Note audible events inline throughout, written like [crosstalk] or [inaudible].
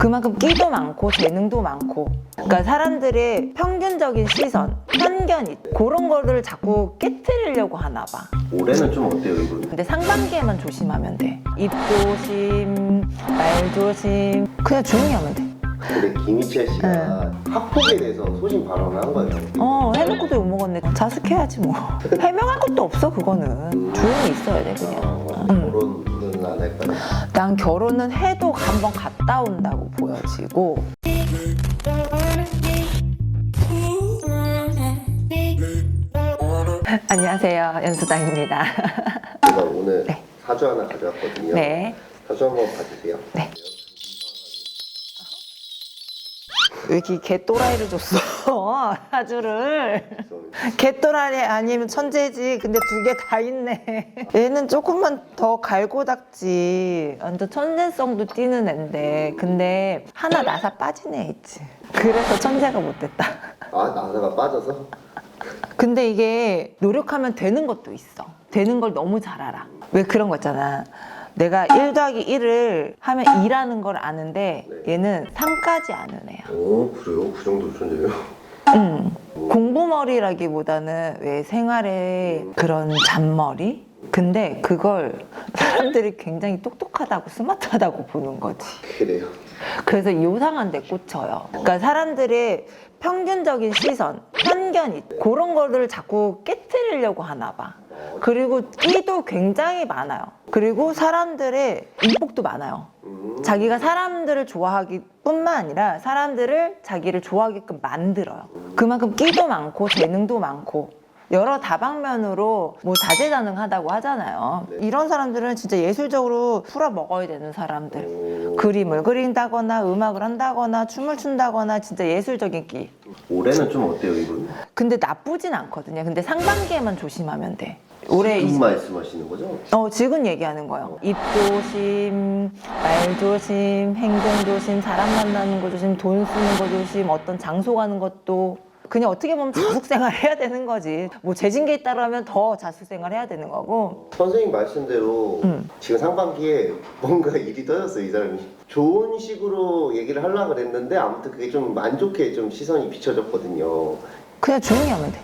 그만큼 끼도 많고 재능도 많고 그러니까 사람들의 평균적인 시선, 편견이 그런 거를 자꾸 깨뜨리려고 하나 봐. 올해는 좀 어때요 이분? 근데 상반기에만 조심하면 돼. 입 조심, 말 조심. 그냥 조용히 하면 돼. 근데 김희철 씨가 학폭에 대해서 소신 발언을 한 거예요. 어, 해놓고도 욕먹었네. 자숙해야지 뭐. [laughs] 해명할 것도 없어, 그거는. 조용히 있어야 돼, 그냥. 어, 음. 결혼은 안 할까요? 난 결혼은 해도 한번 갔다 온다고 보여지고. 안녕하세요. 연수당입니다. 제가 오늘 네. 사주 하나 가져왔거든요. 네. 사주 한번 봐주세요. 네. 왜 이렇게 개또라이를 줬어? [laughs] 사주를. 죄송합니다. 개또라이 아니면 천재지. 근데 두 개 다 있네. 얘는 조금만 더 갈고 닦지. 완전 천재성도 띠는 앤데. 근데 하나 나사 빠진 애 있지. 그래서 천재가 못 됐다. [laughs] 아 나사가 빠져서? 근데 이게 노력하면 되는 것도 있어. 되는 걸 너무 잘 알아. 왜 그런 거 있잖아. 내가 1 더하기 1을 하면 2라는 걸 아는데 네. 얘는 3까지 아는 애야. 오 그래요? 그 정도 천재예요? 음. 공부머리라기보다는 왜 생활에 그런 잔머리? 근데 그걸 사람들이 굉장히 똑똑하다고 스마트하다고 보는 거지. 그래요. 그래서 요상한 데 꽂혀요. 그러니까 사람들의 평균적인 시선, 편견이 그런 거를 자꾸 깨뜨리려고 하나 봐. 어, 그리고 끼도 굉장히 많아요. 그리고 사람들의 인복도 많아요. 음, 자기가 사람들을 좋아하기 뿐만 아니라 사람들을 자기를 좋아하게끔 만들어요. 그만큼 끼도 많고 재능도 많고 여러 다방면으로 뭐 다재다능하다고 하잖아요. 네. 이런 사람들은 진짜 예술적으로 풀어 먹어야 되는 사람들. 오, 그림을 그린다거나 음악을 한다거나 춤을 춘다거나 진짜 예술적인 끼. 올해는 좀 어때요 이분? 근데 나쁘진 않거든요. 근데 상반기에만 조심하면 돼. 올해 지금 이- 말씀하시는 거죠? 어, 지금 얘기하는 거예요. 입 조심, 말 조심, 행동 조심, 사람 만나는 거 조심, 돈 쓰는 거 조심, 어떤 장소 가는 것도 그냥 어떻게 보면 자숙 생활 해야 되는 거지. 뭐 재징계에 따르면 더 자숙 생활 해야 되는 거고. 선생님 말씀대로 음. 지금 상반기에 뭔가 일이 터졌어요 이 사람이 좋은 식으로 얘기를 하려고 그랬는데 아무튼 그게 좀 안 좋게 좀 시선이 비춰졌거든요 그냥 조용히 하면 돼.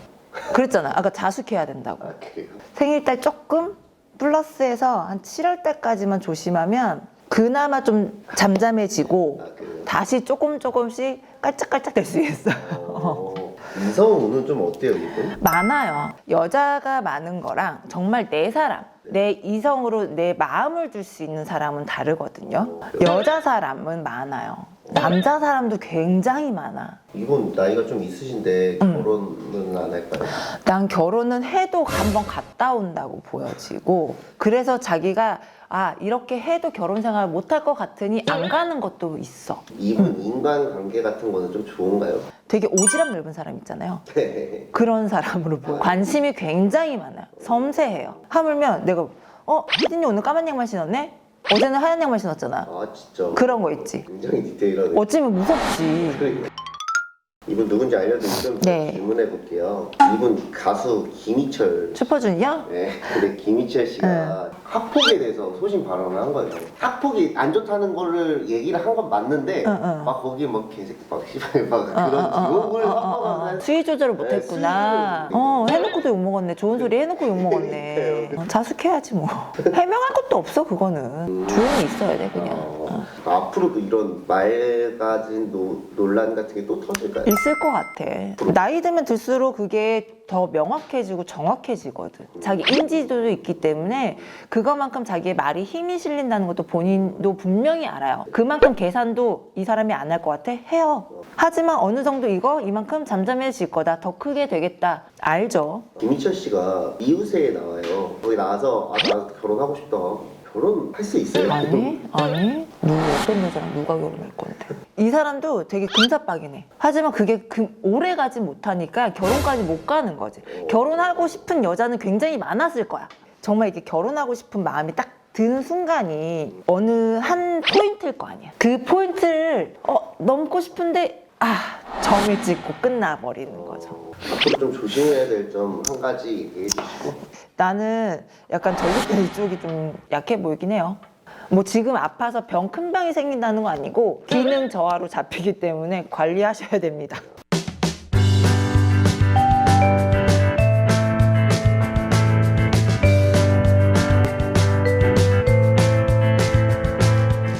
그랬잖아. 아까 자숙해야 된다고. 아 그래요? 생일달 조금 플러스해서 한 7월 달까지만 조심하면 그나마 좀 잠잠해지고 아 그래요? 다시 조금 조금씩 깔짝깔짝 될 수 있어요. 어, 이성우는 좀 어때요 이분? 많아요. 여자가 많은 거랑 정말 내 사람, 내 이성으로 내 마음을 줄 수 있는 사람은 다르거든요. 여자 사람은 많아요. 남자 사람도 굉장히 많아. 이분 나이가 좀 있으신데 음. 결혼은 안 할까요? 난 결혼은 해도 한번 갔다 온다고 보여지고 그래서 자기가 아 이렇게 해도 결혼 생활 못 할 것 같으니 안 가는 것도 있어. 이분 인간 관계 같은 거는 좀 좋은가요? 되게 오지랖 넓은 사람 있잖아요. 네. 그런 사람으로 보여. 관심이 굉장히 많아요. 섬세해요. 하물며 내가 어 피디님 오늘 까만 양말 신었네? 어제는 하얀 양말 신었잖아. 아 진짜 그런 거 있지. 굉장히 디테일하네 어찌면 무섭지. 그러니까. 이분 누군지 알려드리면 네. 질문해 볼게요 이분 가수 김희철 슈퍼주니어? 네, 근데 김희철 씨가 학폭에 대해서 소신 발언을 한 거예요. 학폭이 안 좋다는 거를 얘기를 한 건 맞는데 응, 응. 막 거기에 막 개새끼 막 씨발 막 어, 그런 어, 어, 욕을 어, 어, 어, 합법화한 어. 수위 조절을 못했구나. 수위를 어, 해놓고도 욕먹었네. 좋은 소리 해놓고 욕먹었네. [laughs] 어, 자숙해야지 뭐. 해명할 것도 없어, 그거는. 조용히 있어야 돼, 그냥. 어, 앞으로도 이런 맑아진 노, 논란 같은 게 또 터질까요? 있을 것 같아. 나이 들면 들수록 그게 더 명확해지고 정확해지거든. 자기 인지도도 있기 때문에 그것만큼 자기의 말이 힘이 실린다는 것도 본인도 분명히 알아요. 그만큼 계산도 이 사람이 안 할 것 같아? 해요. 하지만 어느 정도 이거 이만큼 잠잠해질 거다. 더 크게 되겠다. 알죠. 김희철 씨가 이웃에 나와요. 거기 나와서 아, 나 결혼하고 싶다. 결혼할 수 있어요? 아니, 아니. 누구 어떤 여자랑 누가 결혼할 건데? 이 사람도 되게 금사빠기네. 하지만 그게 그 오래 가지 못하니까 결혼까지 못 가는 거지. 결혼하고 싶은 여자는 굉장히 많았을 거야. 정말 이렇게 결혼하고 싶은 마음이 딱 드는 순간이 어느 한 포인트일 거 아니야. 그 포인트를 어, 넘고 싶은데 아 점을 찍고 끝나버리는 거죠. 앞으로 좀 조심해야 될 점 한 가지 얘기해 주시고 나는 약간 전립선 [laughs] 이쪽이 좀 약해 보이긴 해요. 뭐 지금 아파서 병 큰 병이 생긴다는 거 아니고 기능 저하로 잡히기 때문에 관리하셔야 됩니다.